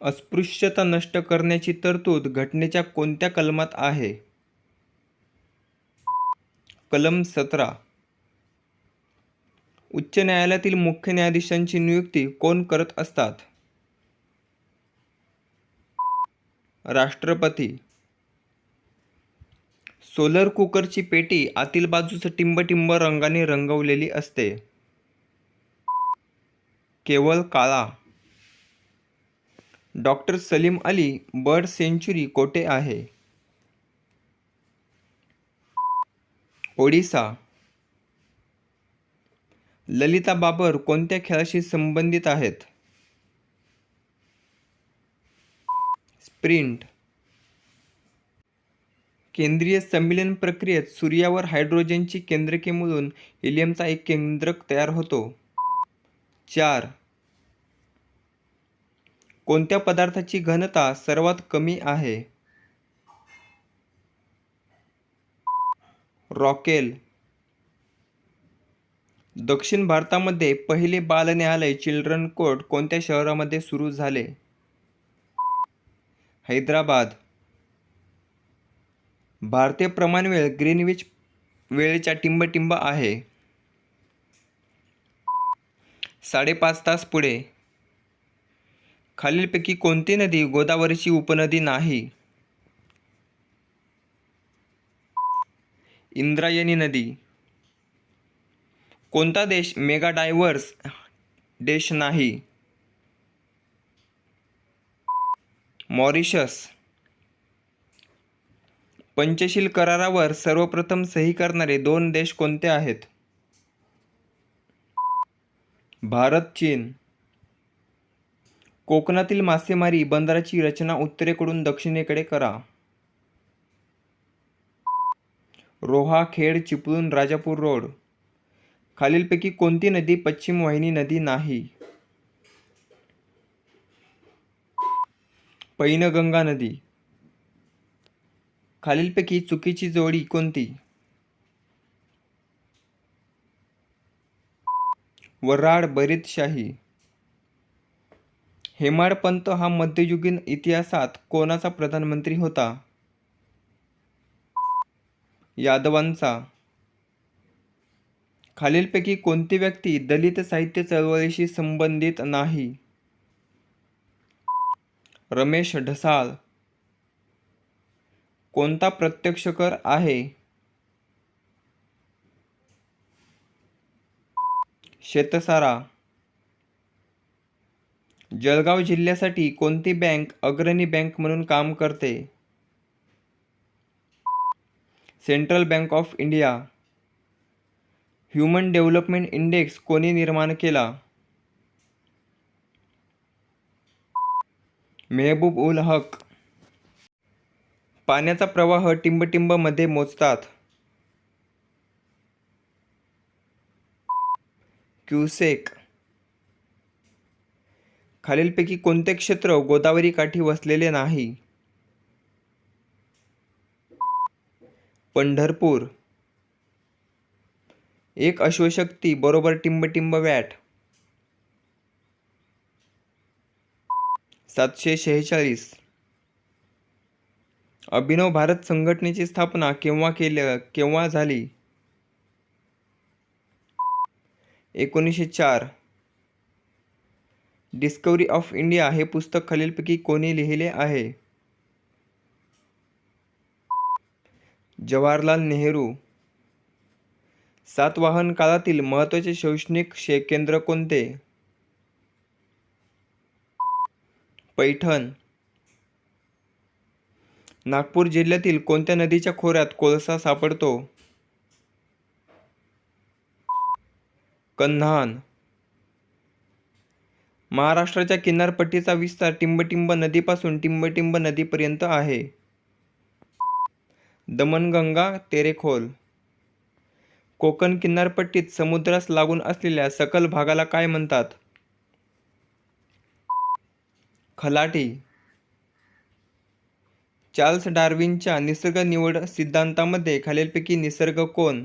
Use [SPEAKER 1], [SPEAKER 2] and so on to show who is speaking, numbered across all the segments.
[SPEAKER 1] अस्पृश्यता नष्ट करण्याची तरतूद घटनेच्या कोणत्या कलमात आहे? कलम सतरा. उच्च न्यायालयातील मुख्य न्यायाधीशांची नियुक्ती कोण करत असतात? राष्ट्रपती. सोलर कुकरची पेटी आतील बाजूस टिंबटिंब रंगाने रंगवलेली असते. केवळ काळा. Doctor Salim Ali bird sanctuary कोठे आहे? ओडिसा. ललिता बाबर कोणत्या खेळाशी संबंधित आहेत? स्प्रिंट. केंद्रीय संमिलन प्रक्रियेत सूर्यावर हायड्रोजनची केंद्रके मिळून हिलियमचा एक केंद्रक तयार होतो. चार. कोणत्या पदार्थाची घनता सर्वात कमी आहे? रॉकेल. दक्षिण भारतामध्ये पहिले बाल न्यायालय चिल्ड्रन कोर्ट कोणत्या शहरामध्ये सुरू झाले? हैदराबाद. भारतीय प्रमाणवेळ ग्रीनविच वेळेच्या टिंबटिंब आहे. साडेपाच तास पुढे. खालीलपैकी कोणती नदी गोदावरीची उपनदी नाही? इंद्रायणी नदी. कोणता देश मेगा डायव्हर्स देश नाही? मॉरिशस. पंचशील करारावर सर्वप्रथम सही करणारे दोन देश कोणते आहेत? भारत चीन. कोकणातील मासेमारी बंदराची रचना उत्तरेकडून दक्षिणेकडे करा. रोहा खेड चिपळूण राजापूर रोड. खालीलपैकी कोणती नदी पश्चिम वाहिनी नदी नाही? पैनगंगा नदी. खालीलपैकी चुकीची जोडी कोणती? वराड बरीतशाही हेमाडपंत हा मध्ययुगीन इतिहासात कोणाचा प्रधानमंत्री होता? यादवांचा. खालीलपैकी कोणती व्यक्ती दलित साहित्य चळवळीशी संबंधित नाही? रमेश ढसाळ. कोणता प्रत्यक्ष कर आहे? शेतसारा. जळगाव जिल्ह्यासाठी कोणती बँक अग्रणी बँक म्हणून काम करते? Central Bank of India. Human development index कोणी निर्माण केला? मेहबूब उल हक. पाण्याचा प्रवाह टिंबटिंबमध्ये मोजतात. क्युसेक. खालीलपैकी कोणते क्षेत्र गोदावरी काठी वसलेले नाही? पंढरपूर. एक अश्वशक्ती बरोबर टिंबटिंब वॅट सातशे शेहेचाळीस. अभिनव भारत संघटनेची स्थापना केव्हा केल्या केव्हा झाली? एकोणीसशे चार. डिस्कवरी ऑफ इंडिया हे पुस्तक खालीलपैकी कोणी लिहिले आहे? जवाहरलाल नेहरू. सातवाहन काळातील महत्त्वाचे शैक्षणिक शे केंद्र कोणते? पैठण. नागपूर जिल्ह्यातील कोणत्या नदीच्या खोऱ्यात कोळसा सापडतो? कन्हान. महाराष्ट्राच्या किनारपट्टीचा विस्तार टिंबटिंब नदीपासून टिंबटिंब नदीपर्यंत आहे. दमणगंगा तेरेखोल. कोकण किनारपट्टीत समुद्रास लागून असलेल्या सकल भागाला काय म्हणतात? खलाटी. चार्ल्स डार्विनच्या निसर्ग निवड सिद्धांतामध्ये खालीलपैकी निसर्ग कोण?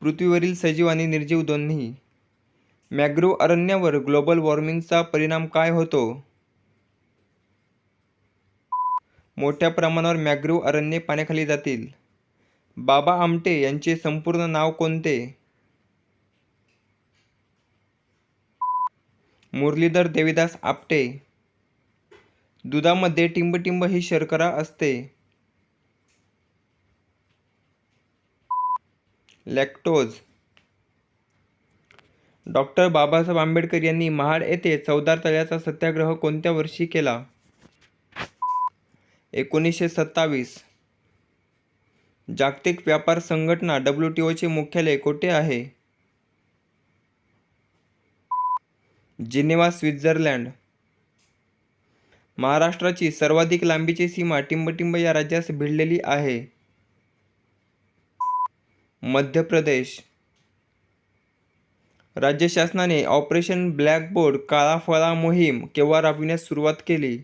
[SPEAKER 1] पृथ्वीवरील सजीव आणि निर्जीव दोन्ही. मॅग्रोव्ह अरण्यावर ग्लोबल वॉर्मिंगचा परिणाम काय होतो? मोठ्या प्रमाणावर मॅग्रोव्ह अरण्ये पाण्याखाली जातील. बाबा आमटे यांचे संपूर्ण नाव कोणते? मुरलीधर देवीदास आपटे. दुधामध्ये टिंबटिंब ही शर्करा असते. लॅक्टोज डॉक्टर बाबासाहेब आंबेडकर यांनी महाड येथे चौदार तळ्याचा सत्याग्रह कोणत्या वर्षी केला? एकोणीसशे सत्तावीस. जागतिक व्यापार संघटना डब्ल्यू टी ओचे मुख्यालय कोठे आहे? Geneva Switzerland. महाराष्ट्राची सर्वाधिक लांबीची सीमा टिंबटिंब या राज्यास भिडलेली आहे. मध्य प्रदेश. राज्य शासनाने ऑपरेशन ब्लॅकबोर्ड काळा फळा मोहीम केव्हा राबविण्यास सुरुवात केली?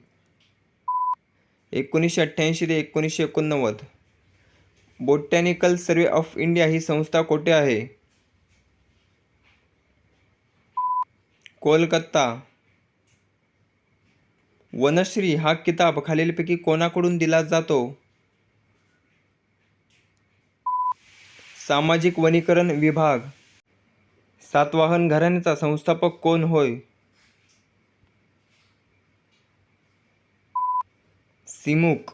[SPEAKER 1] एकोणीसशे अठ्ठ्याऐंशी ते एकोणीसशे एकोणनव्वद. बोटॅनिकल सर्वे ऑफ इंडिया ही संस्था कोठे आहे? कोलकाता. वनश्री हा किताब खालीलपैकी कोणाकडून दिला जातो? सामाजिक वनीकरण विभाग. सातवाहन घराण्याचा संस्थापक कोण होय? सिमुक.